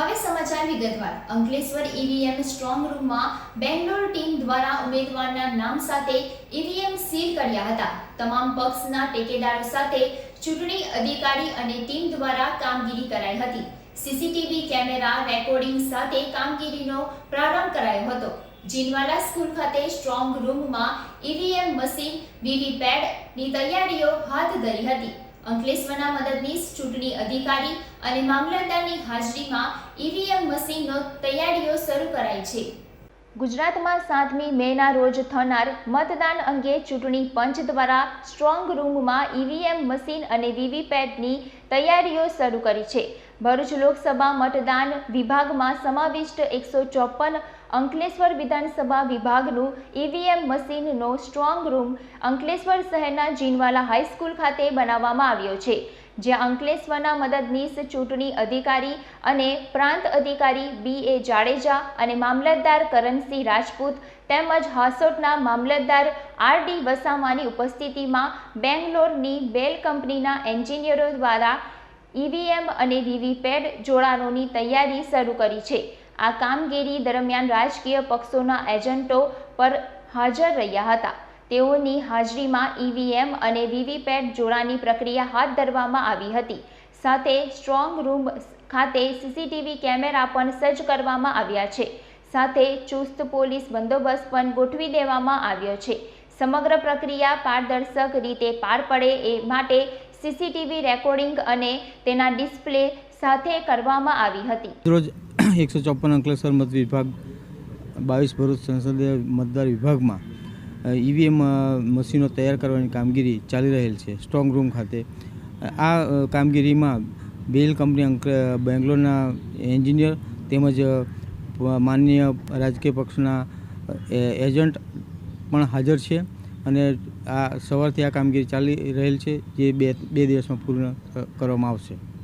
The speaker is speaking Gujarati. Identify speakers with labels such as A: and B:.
A: હવે સમાચાર વિગતવાર અંકલેશ્વર ઈવીએમ સ્ટ્રોંગ રૂમમાં બેંગ્લોર ટીમ દ્વારા ઉમેદવારના નામ સાથે ઈવીએમ સીલ કર્યા હતા. તમામ પક્ષના ટેકેદારો સાથે ચૂંટણી અધિકારી અને ટીમ દ્વારા કામગીરી કરાઈ હતી. સીસીટીવી કેમેરા રેકોર્ડિંગ સાથે કામગીરીનો પ્રારંભ કરાયો હતો. જીનવાલા સ્કૂલ ખાતે સ્ટ્રોંગ રૂમમાં ઈવીએમ મશીન વીવીપેડની તૈયારીઓ હાથ ધરી હતી. અંકલેશ્વરના મદદનીશ ચૂંટણી અધિકારી અને મામલતદારની હાજરીમાં ઈવીએમ મશીનનો તૈયારીઓ શરૂ કરાઈ છે. ગુજરાતમાં સાતમી મેના રોજ થનાર મતદાન અંગે ચૂંટણી પંચ દ્વારા સ્ટ્રોંગ રૂમમાં ઈવીએમ મશીન અને વીવીપેટની તૈયારીઓ શરૂ કરી છે. ભરૂચ લોકસભા મતદાન વિભાગમાં સમાવિષ્ટ એકસો ચોપન અંકલેશ્વર વિધાનસભા વિભાગનું ઈવીએમ મશીનનો સ્ટ્રોંગ રૂમ અંકલેશ્વર શહેરના જીનવાલા હાઈસ્કૂલ ખાતે બનાવવામાં આવ્યો છે, જ્યાં અંકલેશ્વરના મદદનીશ ચૂંટણી અધિકારી અને પ્રાંત અધિકારી બી એ જાડેજા અને મામલતદાર કરણસિંહ રાજપૂત તેમજ હાસોટના મામલતદાર આર ડી વસાવાની ઉપસ્થિતિમાં બેંગ્લોરની બેલ કંપનીના એન્જિનિયરો દ્વારા ઈવીએમ અને વીવીપેડ જોડાણોની તૈયારી શરૂ કરી છે. આ કામગીરી દરમિયાન રાજકીય પક્ષોના એજન્ટો પર હાજર રહ્યા હતા. તેઓની હાજરીમાં ઈવીએમ અને વીવીપેટ જોડાની પ્રક્રિયા હાથ ધરવામાં આવી હતી. સાથે સ્ટ્રોંગ રૂમ ખાતે સીસીટીવી કેમેરા પણ સજ્જ કરવામાં આવ્યા છે. સાથે ચુસ્ત પોલીસ બંદોબસ્ત પણ ગોઠવી દેવામાં આવ્યો છે. સમગ્ર પ્રક્રિયા પારદર્શક રીતે પાર પડે એ માટે સીસીટીવી રેકોર્ડિંગ અને તેના ડિસ્પ્લે સાથે કરવામાં આવી હતી.
B: રોજ એકસો ચોપન અંકલેશ્વર મત વિભાગ, બાવીસ ભરૂચ સંસદીય મતદાર વિભાગમાં ઈવીએમ મશીનો તૈયાર કરવાની કામગીરી ચાલી રહેલ છે, સ્ટ્રોંગ રૂમ ખાતે. આ કામગીરીમાં બેલ કંપની બેંગ્લોરના એન્જિનિયર તેમજ માન્ય રાજકીય પક્ષના એજન્ટ પણ હાજર છે. અને આ સવારથી આ કામગીરી ચાલી રહેલ છે, જે બે બે દિવસમાં પૂર્ણ કરવામાં આવશે.